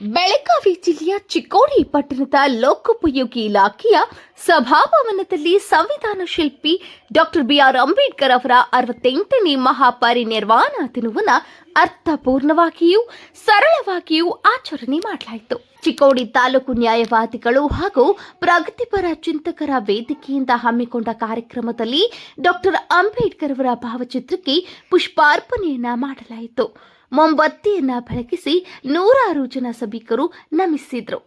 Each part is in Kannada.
ಬೆಳಗಾವಿ ಜಿಲ್ಲೆಯ ಚಿಕ್ಕೋಡಿ ಪಟ್ಟಣದ ಲೋಕೋಪಯೋಗಿ ಇಲಾಖೆಯ ಸಭಾಭವನದಲ್ಲಿ ಸಂವಿಧಾನ ಶಿಲ್ಪಿ ಡಾಕ್ಟರ್ ಬಿಆರ್ ಅಂಬೇಡ್ಕರ್ ಅವರ ಅರವತ್ತೆಂಟನೇ ಮಹಾಪರಿನಿರ್ವಾಣ ದಿನವನ್ನು ಅರ್ಥಪೂರ್ಣವಾಗಿಯೂ ಸರಳವಾಗಿಯೂ ಆಚರಣೆ ಮಾಡಲಾಯಿತು. ಚಿಕ್ಕೋಡಿ ತಾಲೂಕು ನ್ಯಾಯವಾದಿಗಳು ಹಾಗೂ ಪ್ರಗತಿಪರ ಚಿಂತಕರ ವೇದಿಕೆಯಿಂದ ಹಮ್ಮಿಕೊಂಡ ಕಾರ್ಯಕ್ರಮದಲ್ಲಿ ಡಾಕ್ಟರ್ ಅಂಬೇಡ್ಕರ್ ಅವರ ಭಾವಚಿತ್ರಕ್ಕೆ ಪುಷ್ಪಾರ್ಪಣೆಯನ್ನ ಮಾಡಲಾಯಿತು. ಮೊಂಬತ್ತಿಯನ್ನ ಬೆಳಗಿಸಿ ನೂರಾರು ಜನ ಸಭಿಕರು ನಮಿಸಿದ್ರು.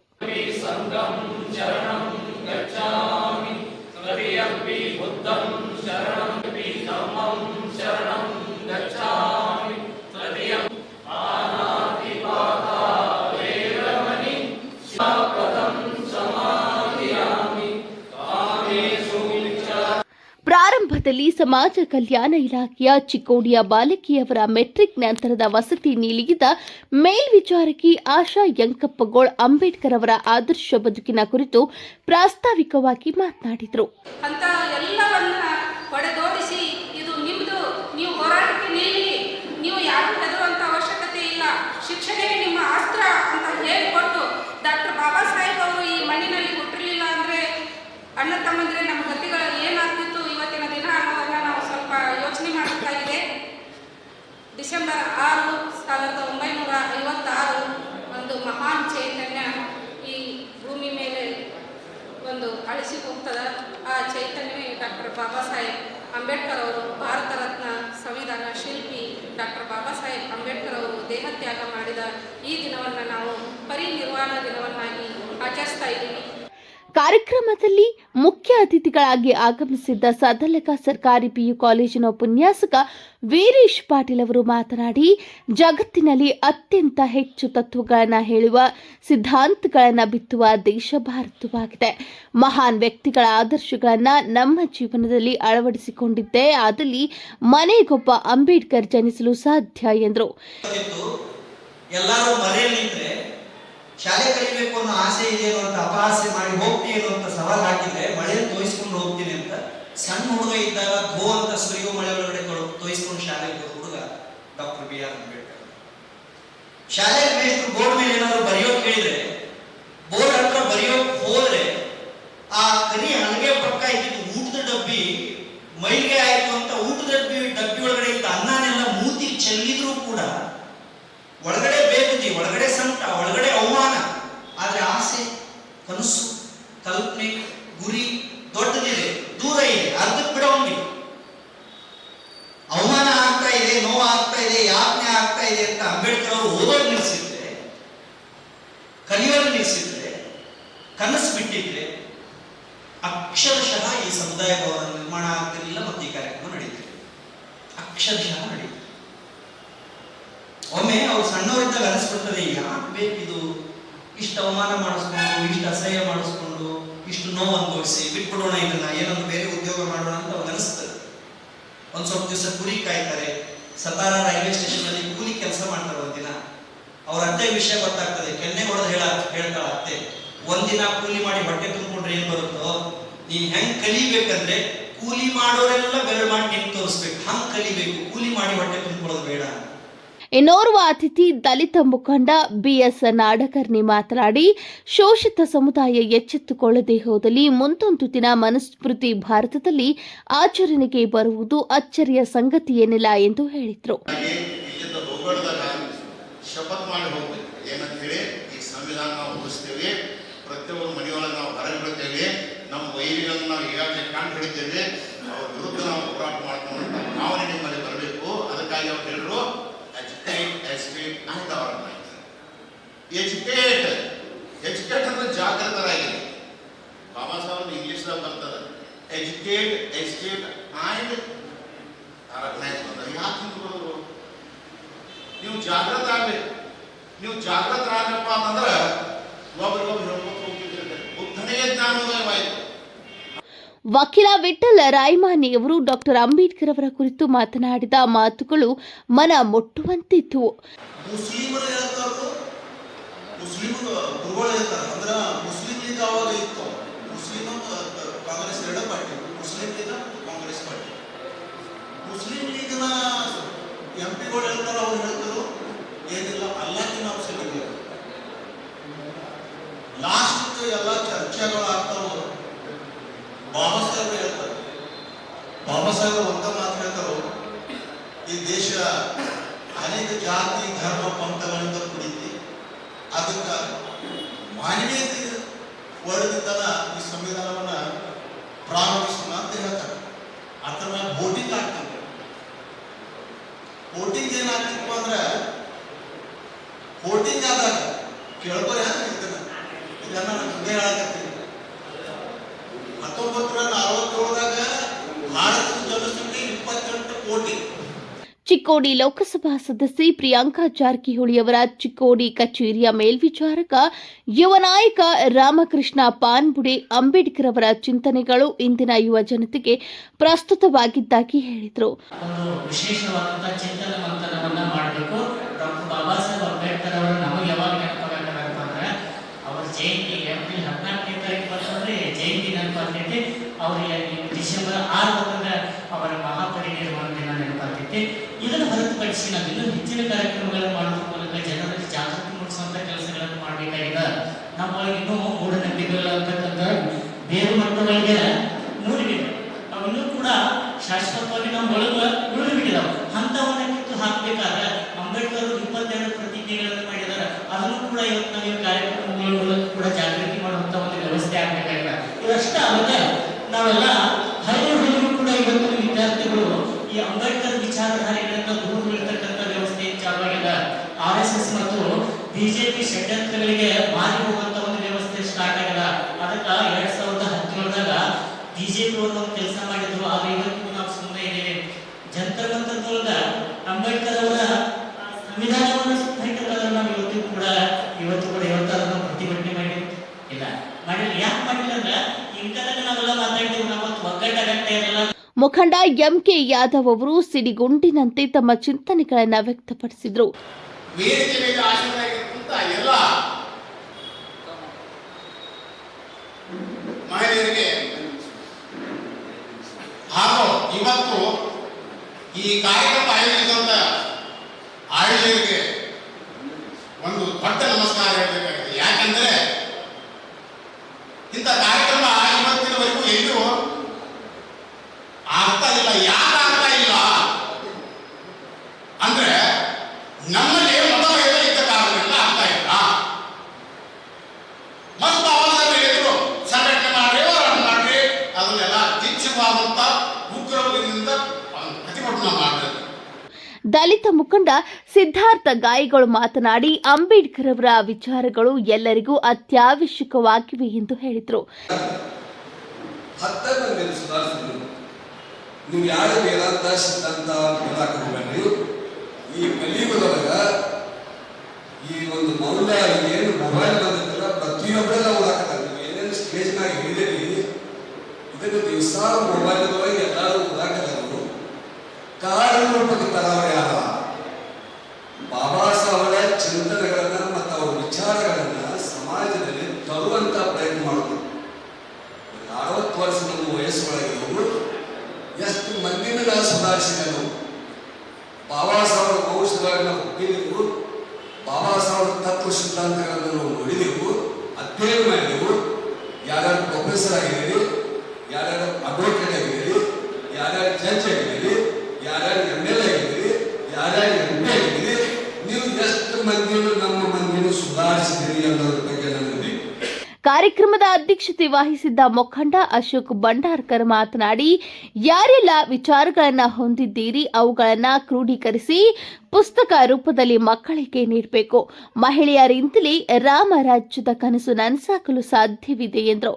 ಪ್ರಾರಂಭದಲ್ಲಿ ಸಮಾಜ ಕಲ್ಯಾಣ ಇಲಾಖೆಯ ಚಿಕ್ಕೋಡಿಯ ಬಾಲಕಿಯವರ ಮೆಟ್ರಿಕ್ ನಂತರದ ವಸತಿ ನಿಲಯದ ಮೇಲ್ವಿಚಾರಕಿ ಆಶಾ ಯಂಕಪ್ಪಗೋಳ್ ಅಂಬೇಡ್ಕರ್ ಅವರ ಆದರ್ಶ ಬದುಕಿನ ಕುರಿತು ಪ್ರಾಸ್ತಾವಿಕವಾಗಿ ಮಾತನಾಡಿದರು ಅಂತ ಎಲ್ಲವನ್ನ ಹೊಡೆದೋಡಿಸಿ ಇದು ನಿಮ್ಮದು ನೀವು ಹೋರಾಟಕ್ಕೆ ನಿಲ್ಲಿ ನೀವು ಯಾರು ಹೆದರುವಂಥ ಅವಶ್ಯಕತೆ ಇಲ್ಲ ಶಿಕ್ಷಣವೇ ನಿಮ್ಮ ಅಸ್ತ್ರ ಅಂತ ಹೇಳಿಕೊಟ್ಟು ಡಾಕ್ಟರ್ ಬಾಬಾ ಸಾಹೇಬ್ ಅವರು ಈ ಮಣ್ಣಿನಲ್ಲಿ ಹುಟ್ಟಿರಲಿಲ್ಲ ಅಂದರೆ ಅಣ್ಣ ತಮ್ಮಂದ್ರೆ ನಮ್ಮ ಗತಿಗಳು ಏನಾಗ್ತಿತ್ತು ಇವತ್ತಿನ ದಿನ ಅನ್ನೋದನ್ನ ನಾವು ಸ್ವಲ್ಪ ಯೋಚನೆ ಮಾಡಬೇಕಾಗಿದೆ ಡಿಸೆಂಬರ್ ಆರು ಸಾವಿರದ ಒಂಬೈನೂರ ಐವತ್ತಾರು ಒಂದು ಮಹಾನ್ ಚೈತನ್ಯ ಈ ಭೂಮಿ ಮೇಲೆ ಅಳಿಸಿ ಹೋಗ್ತದ? ಆ ಚೈತನ್ಯವೇ ಡಾಕ್ಟರ್ ಬಾಬಾ ಸಾಹೇಬ್ ಅಂಬೇಡ್ಕರ್ ಅವರು, ಭಾರತ ರತ್ನ ಸಂವಿಧಾನ ಶಿಲ್ಪಿ ಡಾಕ್ಟರ್ ಬಾಬಾ ಸಾಹೇಬ್ ಅಂಬೇಡ್ಕರ್ ಅವರು ದೇಹತ್ಯಾಗ ಮಾಡಿದ ಈ ದಿನವನ್ನು ನಾವು ಪರಿನಿರ್ವಾಣ ದಿನವನ್ನಾಗಿ ಕಾರ್ಯಕ್ರಮದಲ್ಲಿ ಮುಖ್ಯ ಅತಿಥಿಗಳಾಗಿ ಆಗಮಿಸಿದ್ದ ಸದಲಕ ಸರ್ಕಾರಿ ಪಿಯು ಕಾಲೇಜಿನ ಉಪನ್ಯಾಸಕ ವೀರೇಶ್ ಪಾಟೀಲ್ ಅವರು ಮಾತನಾಡಿ, ಜಗತ್ತಿನಲ್ಲಿ ಅತ್ಯಂತ ಹೆಚ್ಚು ತತ್ವಗಳನ್ನು ಹೇಳುವ ಸಿದ್ಧಾಂತಗಳನ್ನು ಬಿತ್ತುವ ದೇಶ ಭಾರತವಾಗಿದೆ. ಮಹಾನ್ ವ್ಯಕ್ತಿಗಳ ಆದರ್ಶಗಳನ್ನು ನಮ್ಮ ಜೀವನದಲ್ಲಿ ಅಳವಡಿಸಿಕೊಂಡಿದ್ದೇ ಆದಲ್ಲಿ ಮನೆಗೊಬ್ಬ ಅಂಬೇಡ್ಕರ್ ಜನಿಸಲು ಸಾಧ್ಯ ಎಂದರು. ಶಾಲೆ ಕಲಿಬೇಕು ಅನ್ನೋ ಆಸೆ ಇದೆ ಅಂತ ಅಪಹಾಸ್ಯ ಮಾಡಿ ಹೋಗ್ತೀನಿ ಅಂತ ಸವಾಲ್ ಹಾಕಿದ್ರೆ ಮಳೆ ತೋಯಿಸ್ಕೊಂಡು ಹೋಗ್ತೀನಿ ಅಂತ ಸಣ್ಣ ಹುಡುಗ ಇದ್ದಾಗ ಧೋ ಅಂತ ಸುರಿಯು ಮಳೆ ಒಳಗಡೆ ತೋಯಿಸ್ಕೊಂಡು ಶಾಲೆಗೆ ಹುಡುಗ ಡಾಕ್ಟರ್ ಬಿ ಆರ್ ಅಂಬೇಡ್ಕರ್. ಶಾಲೆ ಮೇಷ್ಟ್ರು ಬೋರ್ಡ್ ಮೇಲೆ ಏನಾದ್ರು ಬರೆಯೋಕ್ ಹೇಳಿದ್ರೆ ಬೋರ್ಡ್ ಹತ್ರ ಬರೆಯೋಕ್ ಹೋದ್ರೆ ಆ ಕರಿ ಹಲಗೆ ಪಕ್ಕ ಇದ್ದಿದ್ದು ಊಟದ ಡಬ್ಬಿ ಮೈಲಿಗೆ ಆಯ್ತು ಅಂತ ಊಟದ ಡಬ್ಬಿ ಡಬ್ಬಿ ಒಳಗಡೆ ಇದ್ದ ಅನ್ನನೆಲ್ಲ ಮೂತಿ ಚೆಲ್ಲಿದ್ರು ಕೂಡ ಒಳಗಡೆ ಬೇಗುದಿ ಒಳಗಡೆ ಸಂಕಟ ಒಳಗಡೆ ಅವಮಾನ ಆದ್ರೆ ಆಸೆ ಕನಸು ಕಲ್ಪನೆ ಗುರಿ ದೊಡ್ಡದಿದೆ ದೂರ ಇದೆ ಅರ್ಧಕ್ಕೆ ಬಿಡೋಂಗಿಲ್ಲ ಅವಮಾನ ಆಗ್ತಾ ಇದೆ ನೋವು ಆಗ್ತಾ ಇದೆ ಯಾತನೆ ಆಗ್ತಾ ಇದೆ ಅಂತ ಅಂಬೇಡ್ಕರ್ ಅವರು ಓದೋದು ನಿಲ್ಲಿಸಿದ್ರೆ ಕಲಿಯೋದು ನಿಲ್ಲಿಸಿದ್ರೆ ಕನಸು ಬಿಟ್ಟಿದ್ರೆ ಅಕ್ಷರಶಃ ಈ ಸಮುದಾಯ ಭವನ ನಿರ್ಮಾಣ ಆಗ್ತಿರಲಿಲ್ಲ ಮತ್ತು ಈ ಕಾರ್ಯಕ್ರಮ ನಡೀತಿದೆ ಅಕ್ಷರಶಃ ನಡೀತಿದೆ ಒಮ್ಮೆ ಅವ್ರು ಸಣ್ಣವರಿಂದ ಅನಿಸ್ಬಿಡ್ತದೆ, ಯಾಕೆ ಬೇಕಿದು? ಇಷ್ಟು ಅವಮಾನ ಮಾಡಿಸ್ಕೊಂಡು, ಇಷ್ಟು ಅಸಹ್ಯ ಮಾಡಿಸ್ಕೊಂಡು, ಇಷ್ಟು ನೋವು ಅನುಭವಿಸಿ, ಬಿಟ್ಬಿಡೋಣ ಇದನ್ನ, ಏನೊಂದು ಬೇರೆ ಉದ್ಯೋಗ ಮಾಡೋಣ ಅಂತ ಅವ್ರು ಅನಿಸ್ತದೆ ಒಂದ್ ಸ್ವಲ್ಪ ದಿವಸ ಕುರಿ ಕಾಯ್ತಾರೆ ಸತಾರ ರೈಲ್ವೆ ಸ್ಟೇಷನ್ ಅಲ್ಲಿ ಕೂಲಿ ಕೆಲಸ ಮಾಡ್ತಾರೆ ಒಂದಿನ ಅವ್ರ ಅತ್ತೆ ವಿಷಯ ಗೊತ್ತಾಗ್ತದೆ. ಕೆನ್ನೆ ಹೊಡೆದು ಹೇಳ ಹೇಳ್ತಾಳ ಅತ್ತೆ ಒಂದಿನ ಕೂಲಿ ಮಾಡಿ ಬಟ್ಟೆ ತುಂಬಿಕೊಂಡ್ರೆ ಏನ್ ಬರುತ್ತೋ? ನೀನ್ ಹೆಂಗ್ ಕಲಿಬೇಕಂದ್ರೆ ಕೂಲಿ ಮಾಡೋರೆಲ್ಲ ಬೆರಳು ಮಾಡಿ ನಿಂತು ತೋರಿಸ್ಬೇಕು ಹಂಗ್ ಕಲಿಬೇಕು ಕೂಲಿ ಮಾಡಿ ಹೊಟ್ಟೆ ತುಂಬಿಕೊಳ್ಳೋದು ಬೇಡ ಅಂತ ಇನ್ನೋರ್ವ ಅತಿಥಿ ದಲಿತ ಮುಖಂಡ ಬಿಎಸ್ ನಾಡಕರ್ಣಿ ಮಾತನಾಡಿ, ಶೋಷಿತ ಸಮುದಾಯ ಎಚ್ಚೆತ್ತುಕೊಳ್ಳದೆ ಹೋದಲ್ಲಿ ಮುಂದೊಂದು ದಿನ ಮನುಸ್ಮೃತಿ ಭಾರತದಲ್ಲಿ ಆಚರಣೆಗೆ ಬರುವುದು ಅಚ್ಚರಿಯ ಸಂಗತಿ ಏನಿಲ್ಲ ಎಂದು ಹೇಳಿದರು. ಹೋರಾಟ ನಿಮ್ಮಲ್ಲಿ ಬರಬೇಕು. ಅದಕ್ಕಾಗಿ ಅವ್ರು ಹೇಳಿದ್ರು. ಎಜುಕೇಟ್ ಎಜುಕೇಟ್ ಅಂತ ಅವ್ರ ಎಜುಕೇಟ್ ಎಜುಕೇಟ್ ಅಂದ್ರೆ ಜಾಗೃತರಾಗಿದೆ ಬಾಬಾ ಸಾಹೇಬ್ ಇಂಗ್ಲಿಷ್ದಾಗ ಬರ್ತದೆ ಎಜುಕೇಟ್ ಎಜುಕೇಟ್ ಆ್ಯಂಡ್ ರೆಕಗ್ನೈಸ್ ಬಂದ ಯಾಕೆ ತಿಳ್ಕೊಳ್ಳೋದು ನೀವು ಜಾಗೃತ ಆಗ್ಬೇಕು. ನೀವು ಜಾಗೃತರಾಗಪ್ಪ ಅಂತಂದ್ರೆ ಒಬ್ರಿಗೊಬ್ರು ಹೇಳ್ಕೊತ ಹೋಗ್ತಿದ್ದಾರೆ ಬುದ್ಧನೇ ಜ್ಞಾನೋದಯವಾಯಿತು ವಕೀಲ ವಿಠಲ್ ರಾಯಮಾನಿಯವರು ಡಾಕ್ಟರ್ ಅಂಬೇಡ್ಕರ್ ಅವರ ಕುರಿತು ಮಾತನಾಡಿದ ಮಾತುಗಳು ಮನ ಮುಟ್ಟುವಂತಿತ್ತು. ಇದೆ ಎಲ್ಲ ಚರ್ಚೆಗಳು ಆಗ್ತಾವ. ಬಾಬಾ ಸಾಹೇಬ್ ಹೇಳ್ತಾರೆ. ಬಾಬಾ ಸಾಹೇಬ್ ಒಂದ ಮಾತು ಹೇಳ್ತಾರೋ, ಈ ದೇಶ ಅನೇಕ ಜಾತಿ, ಧರ್ಮ, ಪಂಥಗಳಿಂದ ಕೂಡಿತಿ ಅದಕ್ಕೆ ಮಾನವೀಯತೆ ಒಳಗಿದ್ದನ ಈ ಸಂವಿಧಾನವನ್ನ ಪ್ರಾರಂಭಿಸೋಣ ಅಂತ ಹೇಳ್ತಾರೆ. ಮೇಲೆ ವೋಟಿಂಗ್ ಆಗ್ತದೆ. ವೋಟಿಂಗ್ ಏನಾಗ್ತಿತ್ತು ಅಂದ್ರೆ ವೋಟಿಂಗ್ ಆದಾಗ ಕೇಳ್ಕೊರಿ ಅಂತ ಇದನ್ನ? ಇದನ್ನ ನಾನು ಹಂಗೆ ಚಿಕ್ಕೋಡಿ ಲೋಕಸಭಾ ಸದಸ್ಯೆ ಪ್ರಿಯಾಂಕಾ ಜಾರಕಿಹೊಳಿ ಅವರ ಚಿಕ್ಕೋಡಿ ಕಚೇರಿಯ ಮೇಲ್ವಿಚಾರಕ ಯುವ ನಾಯಕ ರಾಮಕೃಷ್ಣ ಪಾನ್ಬುಡೆ ಅಂಬೇಡ್ಕರ್ ಅವರ ಚಿಂತನೆಗಳು ಇಂದಿನ ಯುವ ಜನತೆಗೆ ಪ್ರಸ್ತುತವಾಗಿದ್ದಾಗಿ ಹೇಳಿದರು. ಅವರು ಜಯಂತಿ ಏಪ್ರಿಲ್ ಹದಿನಾಲ್ಕನೇ ತಾರೀಕು ಬರ್ತಂದ್ರೆ ಜಯಂತಿ ನೆನಪಾಗ್ತೈತಿ ಡಿಸೆಂಬರ್ ಆರು ಬರ್ತಂದ್ರೆ ಅವರ ಮಹಾಪರಿನಿರ್ವಾಣ ದಿನ ನೆನಪಾಗ್ತೈತಿ ಹೊರತುಪಡಿಸಿ ನಾವು ಇನ್ನೂ ಹೆಚ್ಚಿನ ಕಾರ್ಯಕ್ರಮಗಳನ್ನು ಮಾಡೋದ್ರ ಮೂಲಕ ಜನರಲ್ಲಿ ಜಾಗೃತಿ ಮೂಡಿಸುವಂಥ ಕೆಲಸಗಳನ್ನು ಮಾಡಬೇಕಾಗಿದೆ. ನಮ್ಮೊಳಗೆ ಇನ್ನೂ ಮೂಢನಂಬಿಕೆಗಳು ಅಂತಕ್ಕಂಥ ಬೇರೆ ಮಟ್ಟಗಳಿಗೆ ಮೂಡಿಬಿಟ್ಟು ಅವನ್ನೂ ಕೂಡ ಶಾಶ್ವತವಾಗಿ ನಮ್ಮ ಒಳಗೆ ಉಳಿದು ಬಿಟ್ಟಿದಾವೆ ಅಂಥವನ್ನ ಕಿತ್ತು ಹಾಕಬೇಕಾದ್ರೆ ಅಂಬೇಡ್ಕರ್ ಇಪ್ಪತ್ತೆರಡು ಪ್ರತಿಜ್ಞೆಗಳನ್ನು ಮಾಡಿದ್ದಾರೆ. ಅದನ್ನು ಕೂಡ ಇವತ್ತು ನಾವು ಈ ಕಾರ್ಯಕ್ರಮಗಳ ಮೂಲಕ ಕೂಡ ಜಾಗೃತಿ ಮಾಡುವಂಥ ಒಂದು ವ್ಯವಸ್ಥೆ ಆಗಬೇಕಾಗಿದೆ. ಇದಷ್ಟೇ ಅಲ್ಲದೆ ನಾವೆಲ್ಲ ಹೈದರಾಬಾದಿಗೂ ಕೂಡ ಇವತ್ತು ವಿದ್ಯಾರ್ಥಿಗಳು ಈ ಅಂಬೇಡ್ಕರ್ ವಿಚಾರಧಾರೆಗಳಿಂದ ಬಿಜೆಪಿ ಷಡ್ಯಂತ್ರಗಳಿಗೆ ಮಾರಿ ಹೋಗುವಂತ ಒಂದು ವ್ಯವಸ್ಥೆ ಸ್ಟಾರ್ಟ್ ಆಗಲ್ಲ. ಅದಕ್ಕ ಎರಡ್ ಸಾವಿರದ ಹದಿನೇಳದಾಗ ಬಿಜೆಪಿ ಅವರು ಒಂದು ಕೆಲಸ ಮಾಡಿದ್ರು. ಆದ್ರೆ ಇವತ್ತಿಗೂ ನಾವು ಸುಮ್ಮನೆ ಇದ್ದೇವೆ. ಜಂತರ್ ಮಂತರದೊಳಗ ಅಂಬೇಡ್ಕರ್ ಅವರ ಸಂವಿಧಾನವನ್ನು ಸುತ್ತೈತಲ್ಲ ನಾವು ಇವತ್ತು ಕೂಡ ಇವತ್ತು ಕೂಡ ಇವತ್ತು ಅದನ್ನು ಪ್ರತಿಭಟನೆ ಮಾಡಿ, ಇಲ್ಲ. ಮಾಡಿಲ್ಲ. ಯಾಕೆ ಮಾಡಿಲ್ಲ ಅಂದ್ರೆ ಇಂಥದಾಗ ನಾವೆಲ್ಲ ಮಾತಾಡ್ತೀವಿ ನಾವು ಒಗ್ಗಟ್ಟಾಗತ್ತೆ ಇರಲ್ಲ ಮುಖಂಡ ಎಂಕೆ ಯಾದವ್ ಅವರು ಸಿಡಿಗುಂಡಿನಂತೆ ತಮ್ಮ ಚಿಂತನೆಗಳನ್ನ ವ್ಯಕ್ತಪಡಿಸಿದರು. ವೇದಿಕೆ ಮೇಲೆ ಆಶೀರ್ವಾದ ಎಲ್ಲ ಮಹಿಳೆಯರಿಗೆ ಹಾಗೂ ಇವತ್ತು ಈ ಕಾರ್ಯಕ್ರಮ ಆಯೋಜಿಸಿದಂತ ಆಯೋಜಕರಿಗೆ ಒಂದು ದೊಡ್ಡ ನಮಸ್ಕಾರ ಹೇಳಬೇಕಾಗಿದೆ ಯಾಕಂದ್ರೆ ಇಂಥ ಕಾರ್ಯಕ್ರಮ ಇವತ್ತಿನವರೆಗೂ ಎಲ್ಲೂ ಆಗ್ತಾ ಇಲ್ಲ ಯಾಕೆ ಆಗ್ತಾ ಇಲ್ಲ ಅಂದ್ರೆ ನಮ್ಮಲ್ಲಿ ಮತಭೇದ ಇದ್ದ ಕಾರಣದಿಂದ ಆಗ್ತಾ ಇಲ್ಲ ಮತ್ತು ಅವಾಗ ಹೇಳಿದ್ರು ಸಂಘಟನೆ ಮಾಡ್ರಿ ಹೋರಾಟ ಮಾಡ್ರಿ ಅದನ್ನೆಲ್ಲ ಕಿಚ್ಚುವಾದಂತ ಉಗ್ರದಿಂದ ಪ್ರತಿಭಟನೆ ಮಾಡ್ತಾರೆ ದಲಿತ ಮುಖಂಡ ಸಿದ್ಧಾರ್ಥ ಗಾಯಿಗಳು ಮಾತನಾಡಿ ಅಂಬೇಡ್ಕರ್ ಅವರ ವಿಚಾರಗಳು ಎಲ್ಲರಿಗೂ ಅತ್ಯಾವಶ್ಯಕವಾಗಿವೆ ಎಂದು ಹೇಳಿದರು. ಈ ಒಂದು ಮೌಲ್ಯ ಏನು ಮೊಬೈಲ್ ಹೇಳಿದಿರಿ ಇದನ್ನು ದಿವಸ ಎಲ್ಲರೂ ಓದಾಕತ್ತಾರು ಕಾರಣ ರೂಪಕ್ಕೆ ತರಾವರಿ ಬಾಬಾ ಸಾಹೇಬರ ಕಾರ್ಯಕ್ರಮದ ಅಧ್ಯಕ್ಷತೆ ವಹಿಸಿದ್ದ ಮುಖಂಡ ಅಶೋಕ್ ಭಂಡಾರ್ಕರ್ ಮಾತನಾಡಿ, ಯಾರೆಲ್ಲ ವಿಚಾರಗಳನ್ನ ಹೊಂದಿದ್ದೀರಿ ಅವುಗಳನ್ನ ಕ್ರೋಢೀಕರಿಸಿ ಪುಸ್ತಕ ರೂಪದಲ್ಲಿ ಮಕ್ಕಳಿಗೆ ನೀಡಬೇಕು. ಮಹಿಳೆಯರಿಂದಲೇ ರಾಮರಾಜ್ಯದ ಕನಸು ನನಸಾಕಲು ಸಾಧ್ಯವಿದೆ ಎಂದರು.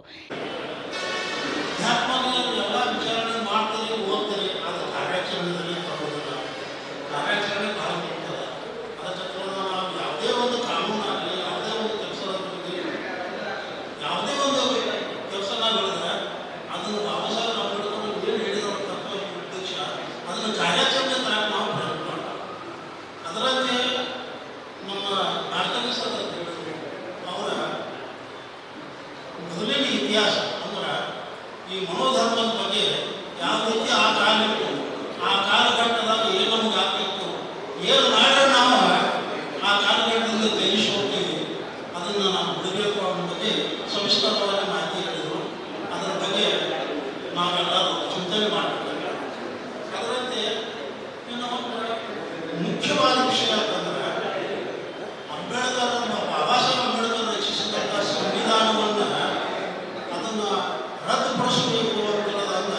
ಅರ್ಥ ಅಂತ ಅಂತೇಳೋದನ್ನ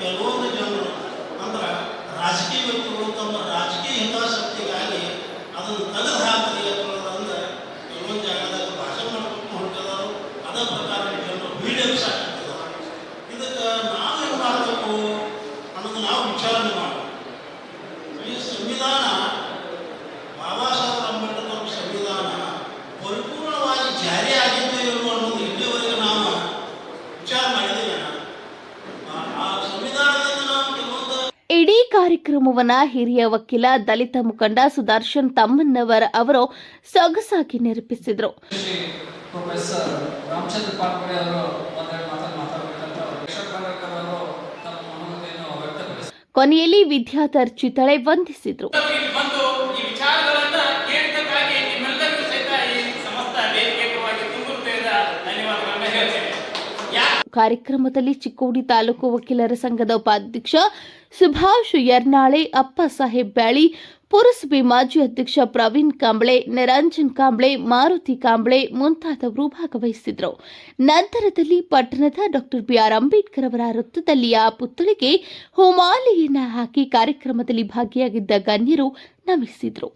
ಕೆಲವೊಂದು ಜನರು ಅಂದ್ರೆ ರಾಜಕೀಯ ವ್ಯಕ್ತಿಗಳು ತಮ್ಮ ರಾಜಕೀಯ ಹಿತಾಸಕ್ತಿಗಾಗಿ ಅದನ್ನು ತೆಗೆದು ಕಾರ್ಯಕ್ರಮವನ್ನ ಹಿರಿಯ ವಕೀಲ ದಲಿತ ಮುಖಂಡ ಸುದರ್ಶನ್ ತಮ್ಮನ್ನವರ ಅವರು ಸೊಗಸಾಗಿ ನಿರೂಪಿಸಿದರು ಕೊನೆಯಲ್ಲಿ ವಿದ್ಯಾಧರ್ ಚಿತಳೆ ವಂದಿಸಿದ್ರು. ಕಾರ್ಯಕ್ರಮದಲ್ಲಿ ಚಿಕ್ಕೋಡಿ ತಾಲೂಕು ವಕೀಲರ ಸಂಘದ ಉಪಾಧ್ಯಕ್ಷ ಸುಭಾಷ್ ಯರ್ನಾಳೆ, ಅಪ್ಪ ಸಾಹೇಬ್ ಬ್ಯಾಳಿ, ಪುರಸಭೆ ಮಾಜಿ ಅಧ್ಯಕ್ಷ ಪ್ರವೀಣ್ ಕಾಂಬ್ಳೆ, ನಿರಂಜನ್ ಕಾಂಬ್ಳೆ, ಮಾರುತಿ ಕಾಂಬ್ಳೆ ಮುಂತಾದವರು ಭಾಗವಹಿಸಿದ್ರು ನಂತರದಲ್ಲಿ ಪಟ್ಟಣದ ಡಾಕ್ಟರ್ ಬಿಆರ್ ಅಂಬೇಡ್ಕರ್ ಅವರ ವೃತ್ತದಲ್ಲಿ ಆ ಪುತ್ಥಳಿಗೆ ಹೋಮಾಲೆಯನ್ನ ಹಾಕಿ ಕಾರ್ಯಕ್ರಮದಲ್ಲಿ ಭಾಗಿಯಾಗಿದ್ದ ಗಣ್ಯರು ನಮಿಸಿದ್ರು.